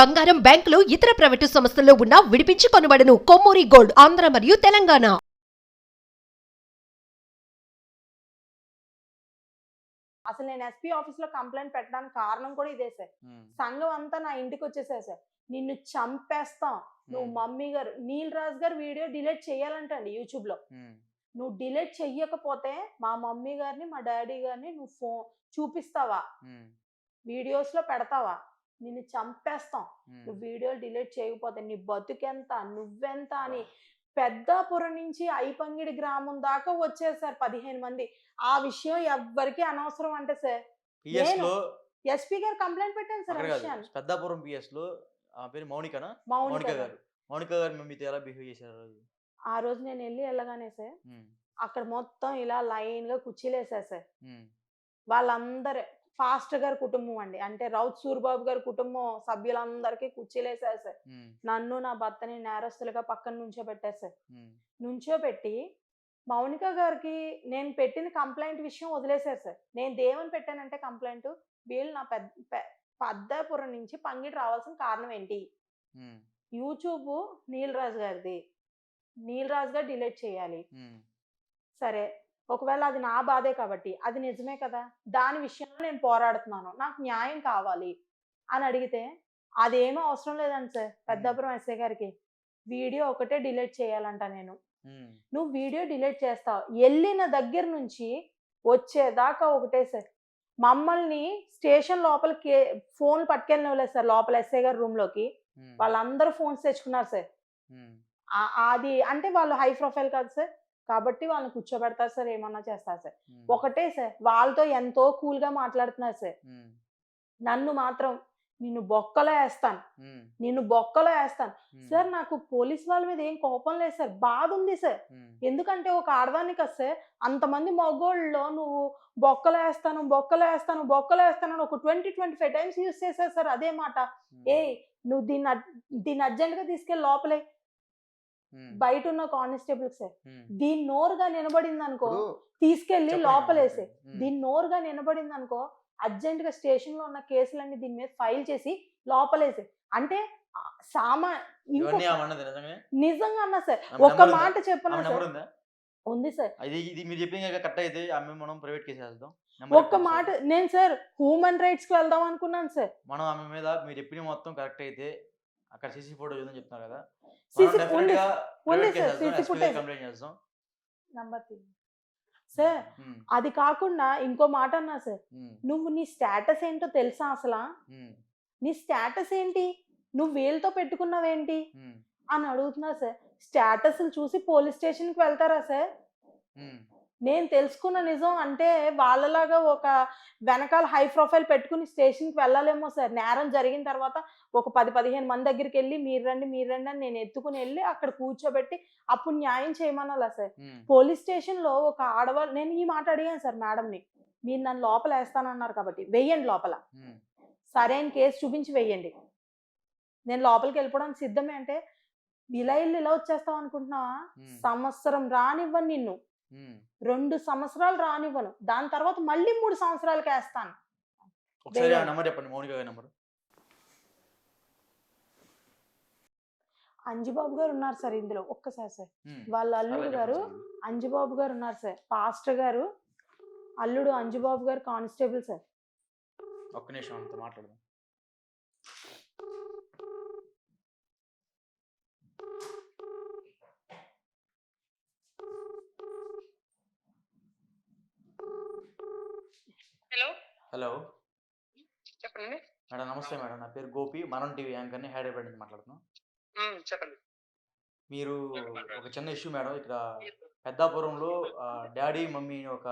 బంగారం బ్యాంకులు ఇతర ప్రైవేటు సంస్థల్లో ఉన్న విడిపించి కొనబడను. కొమ్మూరి గోల్డ్ ఆంధ్ర మరియు తెలంగాణ. అసలు నేను ఎస్పీ ఆఫీస్లో కంప్లైంట్ పెట్టడానికి కారణం కూడా ఇదే సార్. సంఘం అంతా నా ఇంటికి వచ్చేసారు సార్. నిన్ను చంపేస్తాం. నువ్వు మమ్మీ గారు నీల్ రాజు గారు వీడియో డిలీట్ చేయాలంటండి యూట్యూబ్లో నువ్వు డిలీట్ చెయ్యకపోతే మా మమ్మీ గారిని మా డాడీ గారిని నువ్వు ఫోన్ చూపిస్తావా? వీడియోస్లో పెడతావా? నిన్ను చంపేస్తాం. నువ్వు వీడియోలు డిలీట్ చేయకపోతే నీ బతుకెంత? నువ్వెంత? అని పెద్దాపురం నుంచి ఐపంగిడి గ్రామం దాకా వచ్చేసారు పదిహేను మంది. ఆ విషయం ఎవ్వరికీ అనవసరం అంటే సార్ ఎస్పీ గారు కంప్లైంట్ పెట్టాను సార్ పెద్దాపురం పిఎస్లో ఆ పేరు మౌనికనా? మౌనిక గారు. మౌనిక గారు మేము ఎలా బిహేవ్ చేశారు ఆ రోజు? నేను వెళ్ళి వెళ్ళగానే సార్ అక్కడ మొత్తం ఇలా లైన్గా కుర్చీలేసారు సార్ వాళ్ళందరూ ఫాస్ట్ గారి కుటుంబం అండి. అంటే రౌత్ సూర్బాబు గారి కుటుంబం సభ్యులందరికీ కుర్చీలేసారు సార్ ఉమ్, నన్ను నా భర్తని నేరస్తులుగా పక్కన నుంచో పెట్టారు సార్ ఉమ్, నుంచో పెట్టి మౌనిక గారికి నేను పెట్టిన కంప్లైంట్ విషయం వదిలేశారు సార్. నేను దేవని పెట్టానంటే కంప్లైంట్? వీళ్ళు నా పెద్ద పెద్దాపురం నుంచి పంగిటి రావాల్సిన కారణం ఏంటి? యూట్యూబ్ నీల్ రాజు గారిది. నీల్ రాజు గారు డిలీట్ చేయాలి. సరే. ఒకవేళ అది నా బాధే కాబట్టి అది నిజమే కదా? దాని విషయంలో నేను పోరాడుతున్నాను. నాకు న్యాయం కావాలి. అని అడిగితే అదేమీ అవసరం లేదండి సార్. పెద్దాపురం ఎస్ఐ గారికి వీడియో ఒకటే డిలీట్ చేయాలంట నేను. నువ్వు వీడియో డిలీట్ చేస్తావు. వెళ్ళిన దగ్గర నుంచి వచ్చేదాకా ఒకటే సార్. మమ్మల్ని స్టేషన్ లోపలికి ఫోన్ పట్టుకెళ్ళినవ్వలేదు సార్ లోపల ఎస్ఐ గారి రూమ్లోకి వాళ్ళందరూ ఫోన్స్ తెచ్చుకున్నారు సార్. అది అంటే వాళ్ళు హై ప్రొఫైల్ కాదు సార్. కాబట్టి వాళ్ళని కూర్చోబెడతారు సార్ ఏమన్నా చేస్తారు సార్. ఒకటే సార్ వాళ్ళతో ఎంతో కూల్గా మాట్లాడుతున్నారు సార్ నన్ను మాత్రం నిన్ను బొక్కలో వేస్తాను నిన్ను బొక్కలో వేస్తాను సార్ నాకు పోలీస్ వాళ్ళ మీద ఏం కోపం లేదు సార్. బాధ ఉంది సార్ ఎందుకంటే ఒక ఆడదానికి కదా సార్ అంతమంది మగోళ్ళలో నువ్వు బొక్కలు వేస్తాను బొక్కలు వేస్తాను బొక్కలు వేస్తాను అని ఒక twenty twenty five times use చేశారు సార్ అదే మాట. ఏ నువ్వు దీన్ని దీన్ని అర్జెంట్గా తీసుకెళ్ళి లోపలే. బయట ఉన్న కానిస్టేబుల్ సార్ ఉమ్. దీని నోరుగా నిలబడింది అనుకో తీసుకెళ్ళి లోపలేసే దీని నోరుగా నిలబడింది అనుకో అర్జెంట్గా స్టేషన్లో ఉన్న కేసులన్నీ దీని మీద ఫైల్ చేసి లోపలేసే అంటే సామా నిజంగా? అన్నా సార్ ఒక్క మాట? చెప్పనా సార్? ఉందా? సార్. ఇది మీరు చెప్పింది కరెక్ట్ అయితే ఆమె మనం ప్రైవేట్ కేసు వేద్దాం ఒక్క మాట నేను సార్ హ్యూమన్ రైట్స్కి వెళ్దాం అనుకున్నాను సార్. మనం ఆమె మీద మీరు చెప్పిన మొత్తం కరెక్ట్ అయితే అక్కడ సీసీ ఫోటో చూద్దాం చెప్తున్నారు కదా. ఉంది ఉంది సార్. కంప్లైంట్ చేస్తాం నంబర్ సార్ ఉమ్, అది కాకుండా ఇంకో మాట అన్నా సార్ ఉమ్, నువ్వు నీ స్టేటస్ ఏంటో తెలుసా అసలు? నీ స్టేటస్ ఏంటి? నువ్వు వీళ్ళతో పెట్టుకున్నావేంటి? అని అడుగుతున్నా సార్ స్టేటస్లు చూసి పోలీస్ స్టేషన్కి వెళ్తారా సార్ నేను తెలుసుకున్న నిజం అంటే వాళ్ళలాగా ఒక వెనకాల హై ప్రొఫైల్ పెట్టుకుని స్టేషన్కి వెళ్ళాలేమో సార్. నేరం జరిగిన తర్వాత ఒక పది పదిహేను మంది దగ్గరికి వెళ్ళి మీరు రండి మీరు రండి అని నేను ఎత్తుకుని వెళ్ళి అక్కడ కూర్చోబెట్టి అప్పుడు న్యాయం చేయమనాలా సార్. పోలీస్ స్టేషన్లో ఒక ఆడవాళ్ళు నేను ఈ మాట అడిగాను సార్ మేడంని. మీరు నన్ను లోపల వేస్తానన్నారు కాబట్టి వెయ్యండి లోపల. సరైన కేసు చూపించి వెయ్యండి నేను లోపలికి వెళ్ళిపోవడానికి సిద్ధమే అంటే ఇలా వెళ్ళి ఇలా వచ్చేస్తావు అనుకుంటున్నావా? సంవత్సరం రానివ్వను నిన్ను. రెండు సంవత్సరాలు రానివ్వను. దాని తర్వాత మళ్ళీ మూడు సంవత్సరాలకి వేస్తాను. చెప్పండి మౌనిక అంజుబాబు గారు ఉన్నారు సార్ ఇందులో ఒక్కసారి సార్. వాళ్ళ అల్లుడు గారు అంజుబాబు గారు ఉన్నారు సార్. పాస్టర్ గారు అల్లుడు అంజుబాబు గారు కానిస్టేబుల్ సార్. ఒక్క నిమిషం అంత మాట్లాడదాం. హలో. చెప్పండి. మేడం నమస్తే మేడం. నా పేరు గోపి. మనం టీవీ యాంకర్ని హైదరాబాద్ నుంచి మాట్లాడుతున్నాం. చెప్పండి. మీరు ఒక చిన్న ఇష్యూ మేడం. ఇక్కడ పెద్దాపురంలో డాడీ మమ్మీ ఒక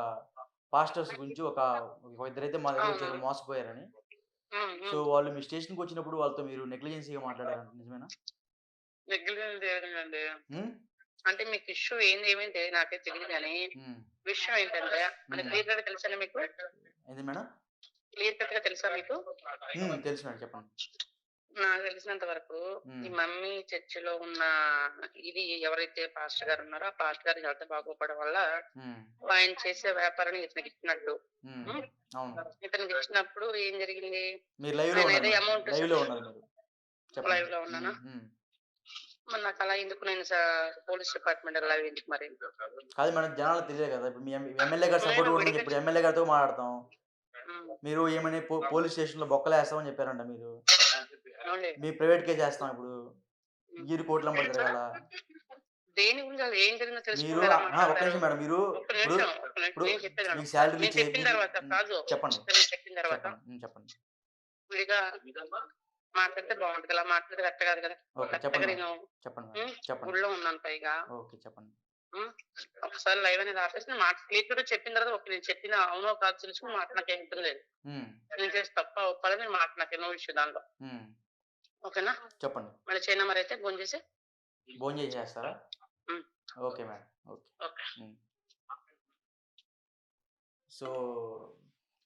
పాస్టర్స్ గురించి ఒక ఇద్దరైతే మా దగ్గర మోసపోయారని. సో వాళ్ళు మీ స్టేషన్కి వచ్చినప్పుడు వాళ్ళతో మీరు నెగ్లిజెన్సీగా మాట్లాడారు నిజమేనా? అంటే మీకు ఇష్యూ ఏంది తెలియదు నాకే తెలియదు కానీ. విషయం ఏంటంటే. క్లియర్గా తెలుసా మీకు? ఏంది మేడం? క్లియర్ కట్గా తెలుసా మీకు? తెలుసు మేడం చెప్పండి. నాకు తెలిసినంత వరకు. ఈ మమ్మీ చర్చిలో ఉన్న ఇది ఎవరైతే పాస్టర్ గారు ఉన్నారో ఆ పాస్టర్ గారి హెల్త్ బాగోపడం వల్ల ఆయన చేసే వ్యాపారాన్ని ఇతనికి ఇచ్చినట్టు. ఇతనికి ఇచ్చినప్పుడు ఏం జరిగింది? మీరు లైవ్లో లో లో ఉన్నానా. మరి నాకు అలా ఎందుకు నేను పోలీస్ డిపార్ట్మెంట్ లైవ్ ఎందుకు మరి? కాదు మేడం జనాలు తెలియదు కదా ఇప్పుడు ఎమ్మెల్యే గారు సపోర్ట్ ఉంది ఇప్పుడు ఎమ్మెల్యే గారితో మాట్లాడతాం. మీరు ఏమని పోలీస్ స్టేషన్లో బొక్కలు వేస్తామని చెప్పారంట మీరు. మీ ప్రైవేట్ కేసు వేస్తాం ఇప్పుడు. గీరు కోట్ల పడతారు కదా. దేని గురించి ఏం జరిగిందో మీరు మాట్లాడతారు? నిమిషం మేడం. మీరు ఇప్పుడు శాలరీ నేను చెప్పిన తర్వాత కాదు. చెప్పండి. చెప్పిన తర్వాత చెప్పండి. విడిగా మాట్లాడితే బాగుంటుంది. అలా మాట్లాడితే కరెక్ట్ కాదు కదా. చెప్పండి. చెప్పండి ఊళ్ళో ఉన్నాను పైగా. ఓకే. చెప్పండి. ఒకసారి లైవ్ అనేది ఆపేసి నేను మాట క్లియర్ చెప్పిన తర్వాత ఓకే నేను చెప్పిన అవునో కాదు తెలుసుకుని మాట నాకు ఏం లేదు. నేను చేసి తప్ప ఒప్పాలని నేను మాట నాకు ఎన్నో విషయం దానిలో ఓకేనా? చెప్పండి. మళ్ళీ చైనా మరి అయితే ఫోన్ చేసి చేసి చేస్తారా. Okay madam okay. Okay. So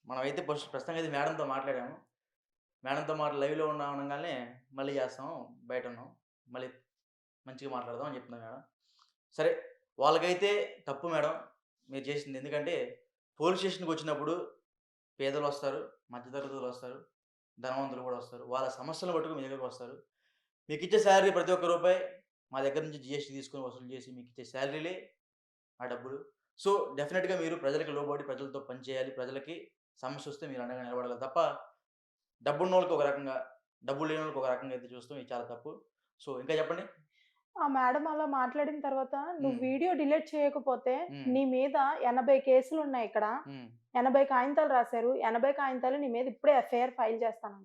మనమైతే ప్రస్తుతం అయితే మేడంతో మాట్లాడాము. మేడంతో మాట లైవ్లో ఉన్నా ఉండగానే మళ్ళీ చేస్తాం బయట ఉన్నాం. మళ్ళీ మంచిగా మాట్లాడదాం అని చెప్తున్నాం మేడం. సరే వాళ్ళకైతే తప్పు మేడం మీరు చేసింది. ఎందుకంటే పోలీస్ స్టేషన్కి వచ్చినప్పుడు పేదలు వస్తారు మధ్యతరగతులు వస్తారు ధనవంతులు కూడా వస్తారు. వాళ్ళ సమస్యలు పట్టుకు మీ దగ్గరకు వస్తారు. మీకు ఇచ్చే శాలరీ ప్రతి ఒక్క రూపాయి మా దగ్గర నుంచి జిఎస్టీ తీసుకొని వసూలు చేసి మీకు ఇచ్చే శాలరీలే ఆ డబ్బులు. సో డెఫినెట్గా మీరు ప్రజలకు లోబడి ప్రజలతో పనిచేయాలి ప్రజలకి సమస్య వస్తే మీరు అండగా నిలబడాలి తప్ప డబ్బున్న వాళ్ళకి ఒక రకంగా డబ్బు లేని వాళ్ళకి ఒక రకంగా అయితే చూస్తాం. ఇది చాలా తప్పు. సో ఇంకా చెప్పండి? ఆ మేడం అలా మాట్లాడిన తర్వాత నువ్వు. వీడియో డిలీట్ చేయకపోతే. నీ మీద ఎనభై కేసులు ఉన్నాయి ఇక్కడ ఎనభై కాగితాలు రాశారు. ఎనభై కాగితాలు నీ మీద ఇప్పుడే ఎఫ్ఐఆర్ ఫైల్ చేస్తాను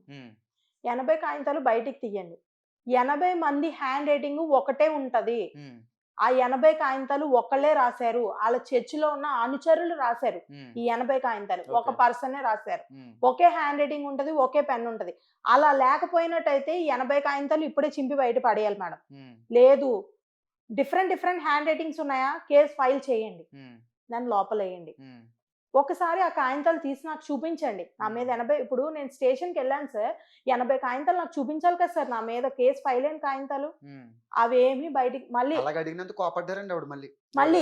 ఎనభై కాగితాలు బయటికి తీయండి. ఎనభై మంది హ్యాండ్ రైటింగ్ ఒకటే ఉంటది. ఆ ఎనభై కాగితాలు ఒకళ్ళే రాశారు. వాళ్ళ చర్చిలో ఉన్న అనుచరులు రాశారు. ఈ ఎనభై కాగితాలు ఒక. పర్సనే రాశారు. ఒకే హ్యాండ్ రైటింగ్ ఉంటది ఒకే పెన్ ఉంటది. అలా లేకపోయినట్టయితే ఈ ఎనభై కాగితాలు ఇప్పుడే చింపి బయట పడేయాలి మేడం. లేదు. డిఫరెంట్ డిఫరెంట్ హ్యాండ్ రైటింగ్స్ ఉన్నాయా? కేసు ఫైల్ చేయండి. ఉమ్, దాన్ని లోపల వేయండి ఉమ్, ఒకసారి ఆ కాగితాలు తీసి నాకు చూపించండి. నా మీద ఎనభై ఇప్పుడు నేను స్టేషన్కి వెళ్ళాను సార్. ఎనభై కాగితాలు నాకు చూపించాలి కదా సార్ నా మీద. కేసు ఫైల్ అయిన కాగితాలు. అవేమి బయటికి మళ్ళీ అలాగ అడిగినందుకు కోపడ్డారండి ఆవిడ మళ్ళీ. మళ్ళీ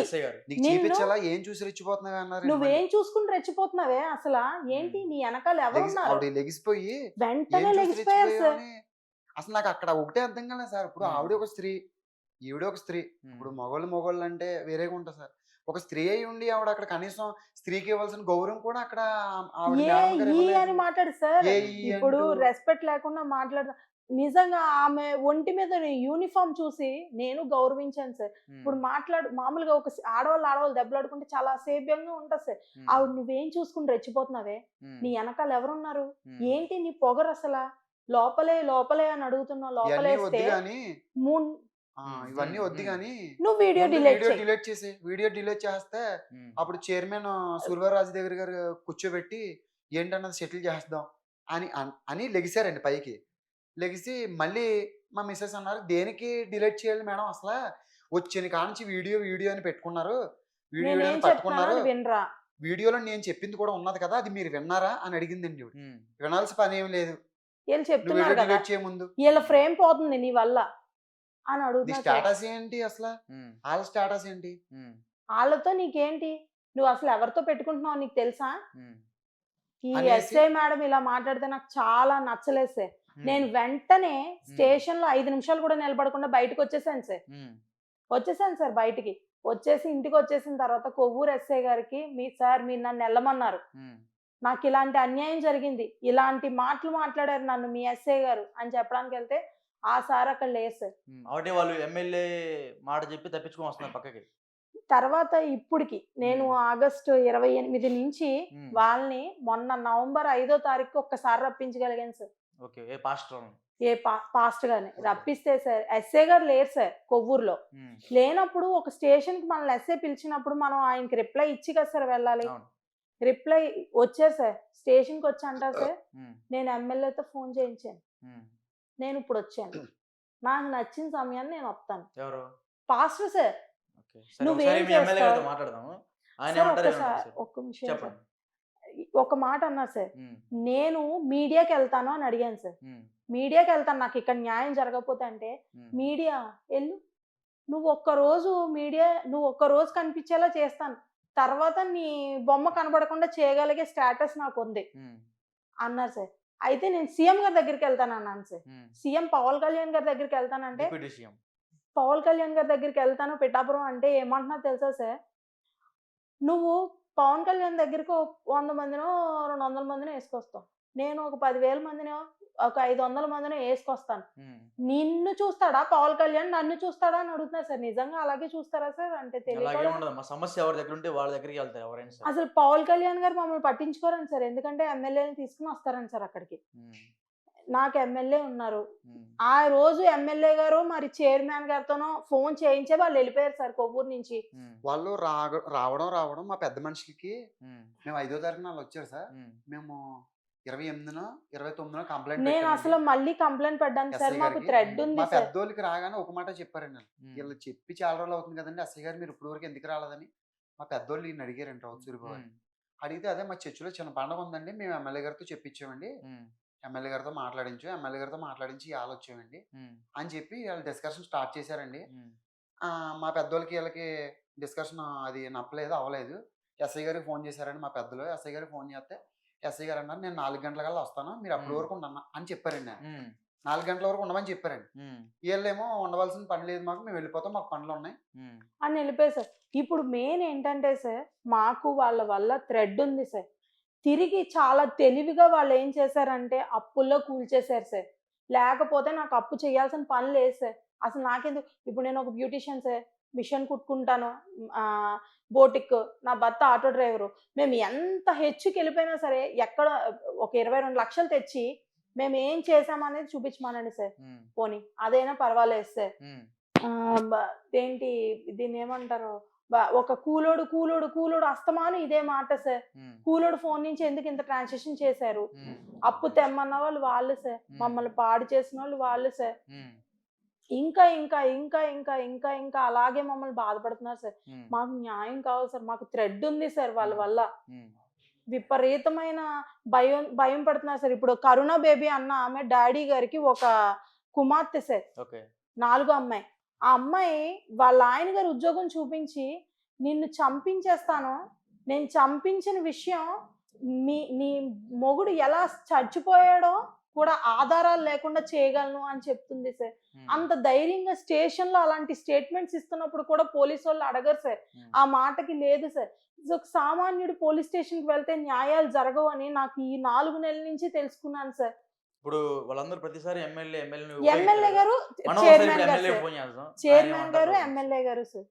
ఏం చూసి రెచ్చిపోతున్నావు అన్నారు నువ్వేం చూసుకుని రెచ్చిపోతున్నావే? అసలు ఏంటి నీ వెనకాల ఎవరున్నారు లెగిసిపోయి వెంటనే లెగిసిపోయారు సార్. అసలు నాకు అక్కడ ఒకటే అర్థం కాలేదు సార్. ఇప్పుడు. ఆవిడ ఒక స్త్రీ ఈవిడ ఒక స్త్రీ. ఇప్పుడు మగవాళ్ళు మగవాళ్ళు అంటే వేరేగా ఉంటుంది సార్. ఒక స్త్రీ అయి ఉండి ఆవిడ అక్కడ కనీసం స్త్రీకి ఇవ్వాల్సిన గౌరవం కూడా అక్కడ. అని మాట్లాడు సార్. ఇప్పుడు రెస్పెక్ట్ లేకుండా మాట్లాడ నిజంగా ఆమె ఒంటి మీద యూనిఫామ్ చూసి నేను గౌరవించాను సార్. ఇప్పుడు మాట్లాడు మామూలుగా ఒక ఆడవాళ్ళు ఆడవాళ్ళు దెబ్బలాడుకుంటే చాలా సేవ్యంగా ఉంటుంది సార్. ఆవిడ నువ్వేం చూసుకుని రెచ్చిపోతున్నావే? నీ వెనకాల ఎవరున్నారు? ఏంటి నీ పొగరు అసలా లోపలే లోపలే అని అడుగుతున్నావు లోపలేస్తే Hmm. ఇవన్నీ Hmm. వద్దు Hmm. కానీ నువ్వు వీడియో డిలీట్ వీడియో చేయి. డిలీట్ చేసి వీడియో డిలీట్ చేస్తే ఉమ్, అప్పుడు చైర్మన్ సూర్యరాజు దగ్గర గారు కూర్చోబెట్టి ఏంటన్నది సెటిల్ చేద్దాం అని అన్- లెగిసారండి పైకి. లెగిసి మళ్ళీ మా మిస్సెస్ అన్నారు దేనికి డిలీట్ చేయాలి మేడం అసలు? వచ్చిన కానించి వీడియో వీడియో అని పెట్టుకున్నారు. వీడియో అని పట్టుకున్నారు? వీడియోలో నేను చెప్పింది కూడా ఉన్నది కదా అది మీరు విన్నారా? అని అడిగిందండి వినాల్సిన పని ఏం లేదు వీడియో కదా డిలీట్ చేయ ముందు వీళ్ళ ఫ్రేమ్ పోతుంది నీ వల్ల. అని అడుగుతున్నా సార్. స్టేటస్ ఏంటి అసలు? ఉమ్, వాళ్ళ స్టేటస్ ఏంటి? ఉమ్, వాళ్ళతో నీకేంటి? నువ్వు అసలు ఎవరితో పెట్టుకుంటున్నావు నీకు తెలుసా? ఈ ఎస్ఐ మేడం ఇలా మాట్లాడితే నాకు చాలా నచ్చలేదు సార్ ఉమ్, నేను వెంటనే స్టేషన్లో ఐదు నిమిషాలు కూడా నిలబడకుండా బయటకు వచ్చేసాను సార్. వచ్చేసాను సార్ బయటికి. వచ్చేసి ఇంటికి వచ్చేసిన తర్వాత కొవ్వూరు ఎస్ఐ గారికి మీ సార్ మీరు నన్ను వెళ్ళమన్నారు. నాకు ఇలాంటి అన్యాయం జరిగింది. ఇలాంటి మాటలు మాట్లాడారు నన్ను మీ ఎస్ఐ గారు అని చెప్పడానికి వెళ్తే ఆ సార్ అక్కడ లేదు సార్. ఉమ్, ఒకటే వాళ్ళు ఎమ్మెల్యే మాట చెప్పి తప్పించుకొని వస్తున్నారు పక్కకి. తర్వాత ఇప్పటికి నేను. ఆగస్టు ఇరవై ఎనిమిది నుంచి వాళ్ళని మొన్న నవంబర్ ఐదో తారీఖు ఒక్కసారి రప్పించగలిగాను సార్. ఓకే. ఏ పాస్టర్ ఏ పా పాస్ట్ గాని. రప్పిస్తే సార్ ఎస్ఐ గారు లేరు సార్ కొవ్వూరులో. లేనప్పుడు ఒక స్టేషన్కి మనల్ని ఎస్ఐ పిలిచినప్పుడు మనం ఆయనకి రిప్లై ఇచ్చి కదా సార్ వెళ్ళాలి. రిప్లై వచ్చారు సార్. స్టేషన్కి వచ్చి అంటారు సార్ నేను ఎమ్మెల్యేతో ఫోన్ చేయించాను. నేను ఇప్పుడు వచ్చాను నాకు నచ్చిన సమయాన్ని నేను వస్తాను ఎవరు? పాస్టర్ సార్ నువ్వేం చేస్తావు? ఒక్క నిమిషం. ఒక మాట అన్నారు సార్. నేను మీడియాకి వెళ్తాను అని అడిగాను సార్. మీడియాకి వెళ్తాను నాకు ఇక్కడ న్యాయం జరగకపోతే అంటే మీడియా వెళ్ళు నువ్వు ఒక్క రోజు మీడియా నువ్వు ఒక్క రోజు కనిపించేలా చేస్తాను. తర్వాత నీ బొమ్మ కనబడకుండా చేయగలిగే స్టేటస్ నాకు ఉంది అన్నారు సార్. అయితే నేను సీఎం గారి దగ్గరికి వెళ్తాను అన్నాను సార్. సీఎం పవన్ కళ్యాణ్ గారి దగ్గరికి వెళ్తానంటే పవన్ కళ్యాణ్ గారి దగ్గరికి వెళ్తాను పిఠాపురం అంటే ఏమంటున్నా తెలుసా సార్? నువ్వు పవన్ కళ్యాణ్ దగ్గరికి వంద మందినో రెండు వందల మందినో వేసుకొస్తావు. నేను ఒక పదివేల మందినో ఒక ఐదు వందల మందినో వేసుకొస్తాను. నిన్ను చూస్తాడా పవన్ కళ్యాణ్ నన్ను చూస్తాడా అని అడుగుతున్నా సార్ నిజంగా అలాగే చూస్తారా సార్ అంటే తెలియదు సమస్య ఎవరి దగ్గర ఉంటే వాళ్ళ దగ్గరికి వెళ్తారు ఎవరైనా సరే అసలు పవన్ కళ్యాణ్ గారు మమ్మల్ని పట్టించుకోరని సార్ ఎందుకంటే ఎమ్మెల్యేని తీసుకుని వస్తారని సార్ అక్కడికి. నాకు ఎమ్మెల్యే ఉన్నారు. ఆ రోజు ఎమ్మెల్యే గారు మరి చైర్మన్ గారితోనో ఫోన్ చేయించే వాళ్ళు వెళ్ళిపోయారు సార్ కొవ్వూరు నుంచి. వాళ్ళు రావడం రావడం మా పెద్ద మనిషికి. మేము ఐదో తారీఖున వాళ్ళు వచ్చారు సార్. మేము ఇరవై ఎనిమిదినో ఇరవై తొమ్మిదినో కంప్లైంట్ నేను అసలు మళ్ళీ కంప్లైంట్ పడ్డాను సార్ మాకు థ్రెడ్ ఉంది మా పెద్దోళ్ళకి రాగానే ఒక మాట చెప్పారండి వాళ్ళు. వీళ్ళు చెప్పి చాలా రోజులు అవుతుంది కదండి అసలు గారు మీరు ఇప్పుడు వరకు ఎందుకు రాలేదని. మా పెద్దోళ్ళు ఈయన అడిగారంట రావు ఉమ్. అడిగితే అదే మా చర్చిలో చిన్న పండగ ఉందండి మేము ఎమ్మెల్యే గారితో చెప్పించామండి. ఎమ్మెల్యే గారితో మాట్లాడించు ఎమ్మెల్యే గారితో మాట్లాడించి ఇవాళ వచ్చామండి. అని చెప్పి వాళ్ళు డిస్కషన్ స్టార్ట్ చేశారండి. మా పెద్దోళ్ళకి వీళ్ళకి డిస్కషన్ అది నప్పలేదు అవ్వలేదు. ఎస్ఐ గారికి ఫోన్ చేశారండి మా పెద్దలు. ఎస్ఐ గారికి ఫోన్ చేస్తే ఎస్ఐ గారు అన్నారు నేను నాలుగు గంటల కల్లా వస్తాను మీరు అప్పటి. వరకు ఉండన్నా అని చెప్పారండి. నాలుగు గంటల వరకు ఉండమని చెప్పారండి. వీళ్ళేమో ఉండవలసిన పని లేదు మాకు మేము వెళ్ళిపోతాం మాకు పనులు ఉన్నాయి. అని వెళ్ళిపోయారు సార్. ఇప్పుడు మెయిన్ ఏంటంటే సార్ మాకు వాళ్ళ వల్ల థ్రెడ్ ఉంది సార్. తిరిగి చాలా తెలివిగా వాళ్ళు ఏం చేశారంటే అప్పుల్లో కూల్చేశారు సార్. లేకపోతే నాకు అప్పు చేయాల్సిన పని లేదు సార్. అసలు నాకెందుకు? ఇప్పుడు నేను ఒక బ్యూటిషియన్ సార్. మిషన్ కుట్టుకుంటాను బోటిక్ నా భర్త ఆటో డ్రైవరు మేము ఎంత హెచ్చుకి వెళ్ళిపోయినా సరే ఎక్కడ ఒక ఇరవై రెండు లక్షలు తెచ్చి మేము ఏం చేసామనేది చూపించమానండి సార్. పోనీ అదైనా పర్వాలేదు సార్ ఏంటి దీన్ని ఏమంటారు ఒక కూలోడు కూలోడు కూలోడు అస్తమాను ఇదే మాట సార్. కూలోడు ఫోన్ నుంచి ఎందుకు ఇంత ట్రాన్సాక్షన్ చేశారు. అప్పు తెమ్మన్న వాళ్ళు వాళ్ళు సార్. మమ్మల్ని పాడు చేసిన వాళ్ళు వాళ్ళు సార్. ఇంకా ఇంకా ఇంకా ఇంకా ఇంకా ఇంకా అలాగే మమ్మల్ని బాధపడుతున్నారు సార్. మాకు న్యాయం కావాలి సార్. మాకు థ్రెడ్ ఉంది సార్ వాళ్ళ. వల్ల. విపరీతమైన భయం భయం పడుతున్నారు సార్. ఇప్పుడు కరుణ బేబీ అన్న ఆమె డాడీ గారికి ఒక కుమార్తె సార్. నాలుగో అమ్మాయి. ఆ అమ్మాయి వాళ్ళ ఆయన గారు ఉద్యోగం చూపించి నిన్ను చంపించేస్తాను. నేను చంపించిన విషయం మీ నీ మొగుడు ఎలా చచ్చిపోయాడో కూడా ఆధారాలు లేకుండా చేయగలను అని చెప్తుంది సార్. అంత ధైర్యంగా స్టేషన్లో అలాంటి స్టేట్మెంట్స్ ఇస్తున్నప్పుడు కూడా పోలీసు వాళ్ళు అడగరు సార్. ఆ మాటకి లేదు సార్. ఒక సామాన్యుడు పోలీస్ స్టేషన్కి వెళ్తే న్యాయాలు జరగవు అని నాకు ఈ నాలుగు నెలల నుంచి తెలుసుకున్నాను సార్. ఇప్పుడు వాళ్ళందరూ ప్రతిసారి ఎమ్మెల్యే ఎమ్మెల్యే ఎమ్మెల్యే గారు చైర్మన్ గారు ఎమ్మెల్యే గారు ఏమంటారు? ఎమ్మెల్యే గారు సార్.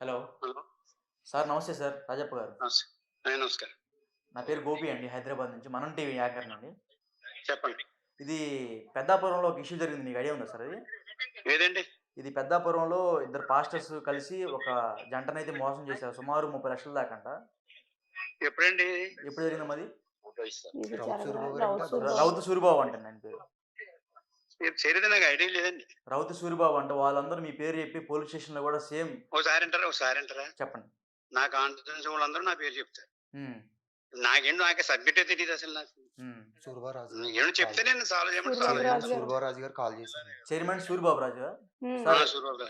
హలో. హలో. సార్ నమస్తే సార్. రాజప్ప గారు. నమస్తే. నమస్కారం. నా పేరు గోపి అండి హైదరాబాద్ నుంచి మనం టీవీ యాకర్ అండి చెప్పండి. ఇది పెద్దాపురంలో ఒక ఇష్యూ జరిగింది మీకు ఐడియా ఉందా సార్ అది? ఏదండి? ఇది పెద్దాపురంలో ఇద్దరు పాస్టర్స్ కలిసి ఒక జంటనైతే మోసం చేశారు సుమారు ముప్పై లక్షల దాకంట ఎప్పుడండి? ఎప్పుడు జరిగింది మరి? రౌత్. సూరిబాబు అంటండి ఆయన పేరు. నాకు ఐడియా లేదండి. రౌతు సూరిబాబు అంటే వాళ్ళందరూ మీ పేరు చెప్పి పోలీస్ స్టేషన్లో కూడా సేమ్ ఒకసారి అంటారా ఒకసారి అంటారా? చెప్పండి. నా కాన్ఫిడెన్స్ వాళ్ళందరూ నా పేరు చెప్తారు. నాకేంటి నాకు సబ్జెక్టే తెలియదు అసలు నాకు. సూర్బారాజు ఏమో చెప్తే నేను సాల్వ్ చేయమంటే సాల్వ్ చేస్తాను. గారు. సూర్బారాజు గారు కాల్ చేశారు. చైర్మన్ సూరిబాబు రాజు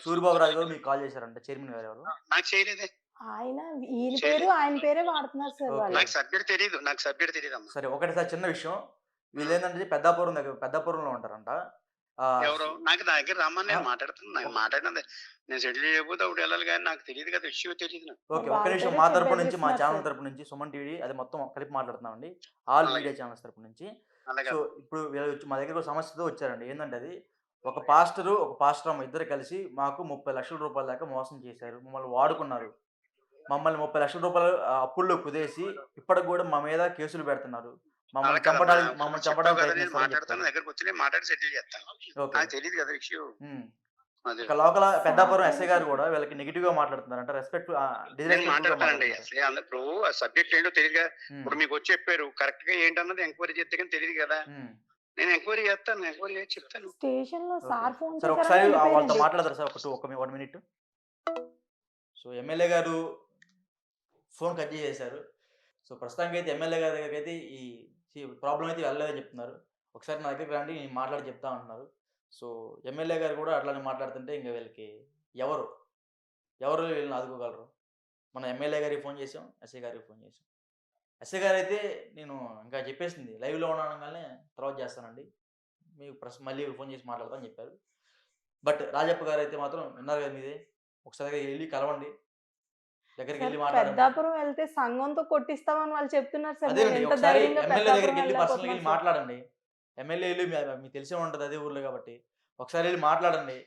సూరిబాబు రాజు గారు మీకు కాల్ చేశారంట. చైర్మన్ గారు ఎవరు? నాకు చేయలేదే. ఆయన ఈయన పేరు ఆయన పేరే వాడుతున్నారు సార్ నాకు సబ్జెక్ట్ తెలియదు నాకు సబ్జెక్ట్ తెలియదు సరే ఒకటి సార్ చిన్న విషయం. వీళ్ళు ఏంటంటే పెద్దాపురం దగ్గర పెద్దాపురంలో ఉంటారంట. ఎవరు? నాకు నా దగ్గర రమ్మని నేను. మాట్లాడుతున్నాను నాకు మాట్లాడినది నేను సెటిల్ చేయకపోతే ఒకటి వెళ్ళాలి కానీ నాకు తెలియదు కదా ఇష్యూ తెలియదు నాకు. ఓకే ఒక్క నిమిషం మా తరపు నుంచి మా ఛానల్. తరపు నుంచి సుమన్ టీవీ అది మొత్తం కలిపి మాట్లాడుతున్నామండి. ఆల్ అలాగే. మీడియా ఛానల్స్ తరపు నుంచి. అలాగే. సో ఇప్పుడు వీళ్ళు మా దగ్గర ఒక సమస్యతో వచ్చారండి. ఏంటంటే అది ఒక పాస్టరు ఒక పాస్టర్ అమ్మ ఇద్దరు కలిసి మాకు ముప్పై లక్షల రూపాయల దాకా మోసం చేశారు. మమ్మల్ని వాడుకున్నారు. మమ్మల్ని ముప్పై లక్షల రూపాయలు అప్పుల్లో కుదేసి ఇప్పటికి కూడా మా మీద కేసులు పెడుతున్నారు. మమ్మల్ని చంపడానికి. మమ్మల్ని చంపడానికి మాట్లాడతాను దగ్గరకు వచ్చి నేను మాట్లాడి సెటిల్ చేస్తాను నాకు తెలియదు కదా ఇష్యూ లోకల్ పెద్దాపురం ఎస్ఐ గారు కూడా వీళ్ళకి నెగిటివ్గా మాట్లాడుతున్నారు అంటే రెస్పెక్ట్ మాట్లాడతానండి. ఇప్పుడు సబ్జెక్ట్ ఏంటో తెలియదు ఇప్పుడు మీకు వచ్చి చెప్పారు కరెక్ట్గా ఏంటన్నది ఎంక్వైరీ చేస్తే కానీ తెలియదు కదా. నేను ఎంక్వైరీ చేస్తాను ఎంక్వైరీ చేసి చెప్తాను. స్టేషన్లో సార్ ఫోన్ సార్ ఒకసారి వాళ్ళతో మాట్లాడతారు సార్ ఒక టూ ఒక వన్ మినిట్ సో ఎమ్మెల్యే గారు ఫోన్ కట్ చేసేశారు. సో ప్రస్తుతానికి అయితే ఎమ్మెల్యే గారి దగ్గరికి అయితే ఈ ప్రాబ్లం అయితే వెళ్ళలేదని చెప్తున్నారు. ఒకసారి నా దగ్గరికి రండి నేను మాట్లాడి చెప్తా ఉంటున్నారు సో ఎమ్మెల్యే గారు కూడా అట్లానే మాట్లాడుతుంటే ఇంకా వీళ్ళకి ఎవరు? ఎవరు వీళ్ళని ఆదుకోగలరు? మన ఎమ్మెల్యే గారికి ఫోన్ చేసాం ఎస్ఐ గారికి ఫోన్ చేసాం ఎస్ఐ గారు అయితే నేను ఇంకా చెప్పేసింది లైవ్లో ఉండగానే తర్వాత చేస్తానండి. మీకు ప్రశ్న మళ్ళీ ఫోన్ చేసి మాట్లాడతామని చెప్పారు. బట్ రాజప్ప గారు అయితే మాత్రం విన్నారు కదా మీదే ఒకసారి వెళ్ళి కలవండి. దగ్గరికి వెళ్ళి పెద్దాపురం వెళ్తే సంఘంతో కొట్టిస్తామని వాళ్ళు చెప్తున్నారు సార్. ఎమ్మెల్యే దగ్గరికి వెళ్ళి పర్సనల్గా వెళ్ళి. మాట్లాడండి. ఎమ్మెల్యేలు మీకు తెలిసే ఉంటుంది అదే ఊర్లో కాబట్టి. ఒకసారి వెళ్ళి మాట్లాడండి.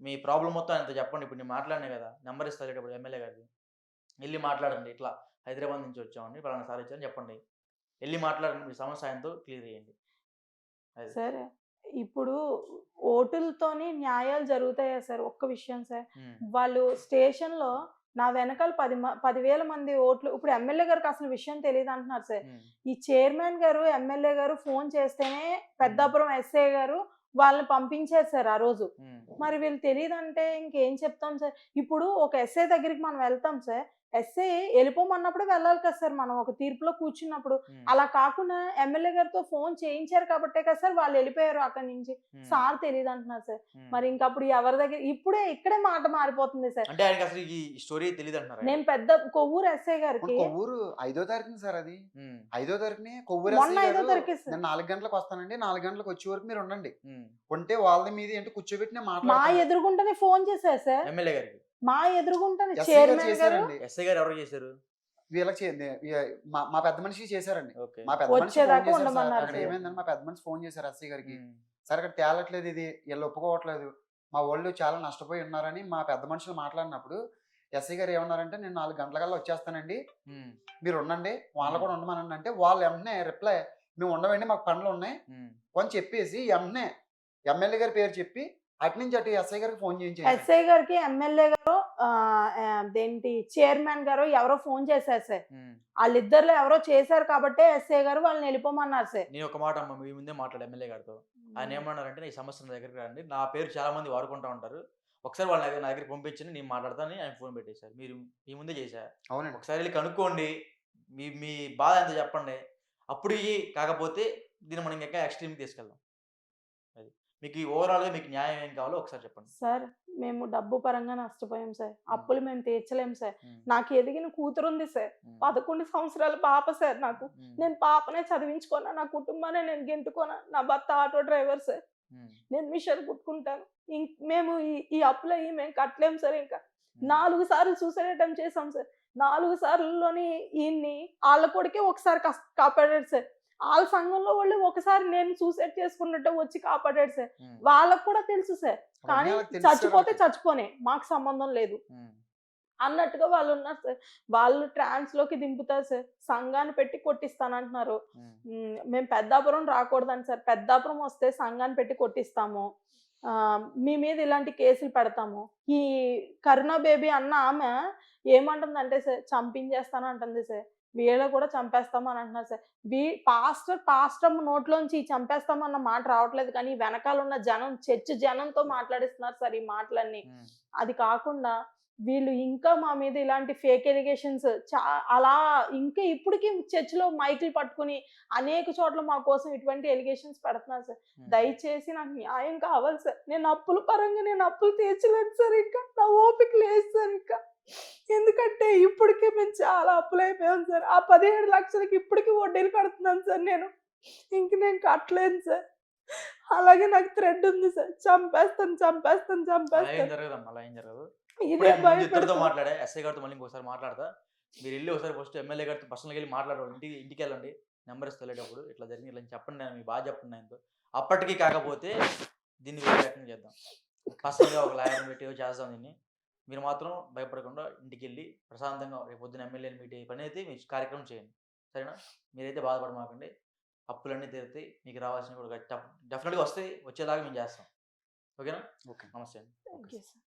మీ ప్రాబ్లం మొత్తం అంత చెప్పండి. ఇప్పుడు నేను మాట్లాడినా కదా నెంబర్ ఇస్తారు ఇప్పుడు ఎమ్మెల్యే గారిది వెళ్ళి మాట్లాడండి ఇట్లా హైదరాబాద్ నుంచి వచ్చామని పలానా సార్ ఇచ్చారని చెప్పండి. వెళ్ళి మాట్లాడండి మీ సమస్య ఆయనతో క్లియర్ చేయండి. సార్ ఇప్పుడు ఓటులతోని న్యాయాలు జరుగుతాయా సార్? ఒక్క విషయం సార్. వాళ్ళు స్టేషన్లో నా వెనకాల పది పదివేల మంది ఓట్లు ఇప్పుడు ఎమ్మెల్యే గారికి అసలు విషయం తెలియదు అంటున్నారు సార్. ఈ చైర్మన్ గారు ఎమ్మెల్యే గారు ఫోన్ చేస్తేనే పెద్దాపురం ఎస్ఐ గారు వాళ్ళని పంపించారు సార్ ఆ రోజు. మరి వీళ్ళు తెలియదంటే ఇంకేం చెప్తాం సార్? ఇప్పుడు ఒక ఎస్ఐ దగ్గరికి మనం వెళ్తాం సార్. ఎస్ఐ వెళ్ళిపోమన్నప్పుడు వెళ్ళాలి కదా సార్ మనం. ఒక తీర్పులో కూర్చున్నప్పుడు. అలా కాకుండా ఎమ్మెల్యే గారితో ఫోన్ చేయించారు కాబట్టే కదా సార్ వాళ్ళు వెళ్ళిపోయారు అక్కడి నుంచి. సార్ తెలియదు అంటున్నారు సార్. మరి ఇంకప్పుడు ఎవరి దగ్గర ఇప్పుడే ఇక్కడే మాట మారిపోతుంది సార్. అంటే ఆయనకి అసలు ఈ స్టోరీ తెలియదు అంటున్నారు. నేను పెద్ద కొవ్వూరు ఎస్ఐ గారికి కొవ్వూరు ఐదో తారీఖున సార్ అది. ఐదో తారీఖుని కొవ్వూరు మొన్న ఐదో తారీఖే. నేను నాలుగు గంటలకు వస్తానండి. నాలుగు గంటలకు వచ్చే వరకు మీరు ఉండండి. ఉంటే వాళ్ళ మీద ఏంటి కూర్చోబెట్టి నేను మా ఎదురుగుంటనే ఫోన్ చేశారు సార్. ఎమ్మెల్యే గారికి. మా ఎదురుగుంటనే చైర్మన్ గారు చేశారండి. ఎస్ఐ గారు ఎవరు చేశారు? వీళ్ళకి చే- మా మా పెద్ద మనిషి చేశారండి. ఓకే. మా పెద్ద మనిషి ఫోన్ వచ్చేదాకా చేశారు సార్. ఉండమన్నారు అక్కడ సార్. ఏమైందని మా పెద్ద మనిషి ఫోన్ చేశారు ఎస్ఐ గారికి. సరే అక్కడ తేలట్లేదు ఇది. వీళ్ళు ఒప్పుకోవట్లేదు. మా వాళ్ళు చాలా నష్టపోయి ఉన్నారని మా పెద్ద మనుషులు మాట్లాడినప్పుడు ఎస్ఐ గారు ఏమన్నారంటే నేను నాలుగు గంటలకల్లా వచ్చేస్తానండి. ఉమ్, మీరు ఉండండి. వాళ్ళు కూడా ఉండమనండి. అంటే వాళ్ళు వెంటనే రిప్లై మేము ఉండవండి మాకు పనులు ఉన్నాయి. ఉమ్. అని చెప్పేసి వెంటనే ఎమ్మెల్యే గారి పేరు చెప్పి అటు నుంచి అటు ఎస్ఐ గారికి ఫోన్ చేయించారు ఎస్ఐ గారికి ఎమ్మెల్యే గారు అదేంటి చైర్మన్ గారు ఎవరో ఫోన్ చేశారు సార్. ఉమ్. వాళ్ళిద్దరిలో ఎవరో చేశారు కాబట్టి ఎస్ఐ గారు వాళ్ళని వెళ్ళిపోమన్నారు సార్. నేను ఒక మాట అమ్మ మీ ముందే మాట్లాడు ఎమ్మెల్యే గారితో. ఆయన ఏమన్నారంటే ఈ సమస్య నా దగ్గరికి రండి. నా పేరు చాలా మంది వాడుకుంటా ఉంటారు. ఒకసారి వాళ్ళ దగ్గర నా దగ్గరికి పంపించండి నేను మాట్లాడతానని ఆయన ఫోన్ పెట్టేశారు. మీరు మీ ముందే చేశారు. అవునండి. ఒకసారి వెళ్ళి కనుక్కోండి. మీ మీ బాధ ఎంత చెప్పండి. అప్పుడు ఇవి కాకపోతే దీన్ని మనం ఇంకా ఎక్స్ట్రీమ్కి తీసుకెళ్దాం. మీకు ఓవరాల్గా మీకు న్యాయం ఏం కావాలో ఒకసారి చెప్పండి. సార్ మేము డబ్బు పరంగా నష్టపోయాం సార్. అప్పులు మేము తీర్చలేం సార్. నాకు ఎదిగిన కూతురు ఉంది సార్ పదకొండు సంవత్సరాల పాప సార్ నాకు. నేను పాపనే చదివించుకున్నా నా కుటుంబాన్ని నేను గెంటుకున్నా నా భర్త ఆటో డ్రైవర్ సార్. నేను మిషన్ కుట్టుకుంటాను. మేము ఈ- ఈ అప్పులు అయ్యి మేము కట్టలేం సార్ ఇంకా. నాలుగు సార్లు సూసైడ్ అటెంప్ట్ చేసాం సార్. నాలుగు సార్లులోని ఈయన్ని వాళ్ళ కొడుకే ఒకసారి కస్- కాపాడాడు సార్. వాళ్ళ సంఘంలో వాళ్ళు ఒకసారి నేను సూసైడ్ చేసుకున్నట్టు వచ్చి కాపాడాడు సార్. వాళ్ళకు కూడా తెలుసు సార్. కానీ చచ్చిపోతే. చచ్చిపోనే మాకు సంబంధం లేదు. అన్నట్టుగా వాళ్ళు ఉన్నారు సార్. వాళ్ళు ట్రాన్స్లోకి దింపుతారు సార్. సంఘాన్ని పెట్టి కొట్టిస్తానంటున్నారు. ఉమ్, మ్, మేము పెద్దాపురం రాకూడదని సార్. పెద్దాపురం వస్తే సంఘాన్ని పెట్టి కొట్టిస్తాము. ఆ, మీ మీద ఇలాంటి కేసులు పెడతాము. ఈ కరుణ బేబీ అన్న ఆమె ఏమంటుందంటే సార్ చంపించేస్తాను అంటుంది సార్. వీళ్ళ కూడా చంపేస్తాము అని అంటున్నారు సార్. వీ పాస్టర్ పాస్టర్ నోట్లోంచి చంపేస్తామన్న మాట రావట్లేదు కానీ వెనకాల ఉన్న జనం చర్చ్ జనంతో మాట్లాడిస్తున్నారు సార్ ఈ మాటలన్నీ. అది కాకుండా వీళ్ళు ఇంకా మా మీద ఇలాంటి ఫేక్ ఎలిగేషన్స్ చా అలా ఇంకా ఇప్పటికీ చర్చిలో మైకులు పట్టుకుని అనేక చోట్ల మా కోసం ఇటువంటి ఎలిగేషన్స్ పెడుతున్నారు సార్. దయచేసి నాకు న్యాయం కావాలి సార్. నేను అప్పుల పరంగా నేను అప్పులు తీర్చలేను సార్ ఇంకా. నా ఓపిక లేదు సార్ ఇంకా. ఎందుకంటే ఇప్పటికే మేము చాలా అప్పులు అయిపోయాం సార్. ఆ పదిహేడు లక్షలకి ఇప్పటికీ వడ్డీలు కడుతున్నాను సార్ నేను. ఇంక నేను కట్టలేను సార్. అలాగే నాకు థ్రెడ్ ఉంది సార్. చంపేస్తాను చంపేస్తాను చంపేస్తాను. జరగదమ్మా అలా ఏం జరగదు. ఇదే మాట్లాడా ఎస్ఐ గారితో మళ్ళీ ఇంకోసారి మాట్లాడతా. మీరు వెళ్ళి ఒకసారి ఫస్ట్ ఎమ్మెల్యే గారితో పర్సనల్గా వెళ్ళి మాట్లాడండి ఇంటికి ఇంటికి వెళ్ళండి. నెంబర్ ఇస్తే వెళ్ళేటప్పుడు ఇట్లా జరిగింది ఇట్లా చెప్పండి. నేను మీకు బాగా చెప్పండి ఆయనతో అప్పటికి కాకపోతే దీన్ని వేరే రకంగా చేద్దాం. పర్సనల్గా ఒక లాయర్ని పెట్టి చేద్దాం దీన్ని. మీరు మాత్రం భయపడకుండా ఇంటికి వెళ్ళి ప్రశాంతంగా రేపు పొద్దున ఎమ్మెల్యేని మీట్ అయ్యే పని అయితే మీ కార్యక్రమం చేయండి. సరేనా? మీరైతే బాధపడమాకండి. అప్పులన్నీ తీరుతాయి. మీకు రావాల్సినవి కూడా డెఫినెట్గా వస్తాయి. వచ్చేలాగా మేము చేస్తాం. ఓకేనా? ఓకే నమస్తే అండి. You sir.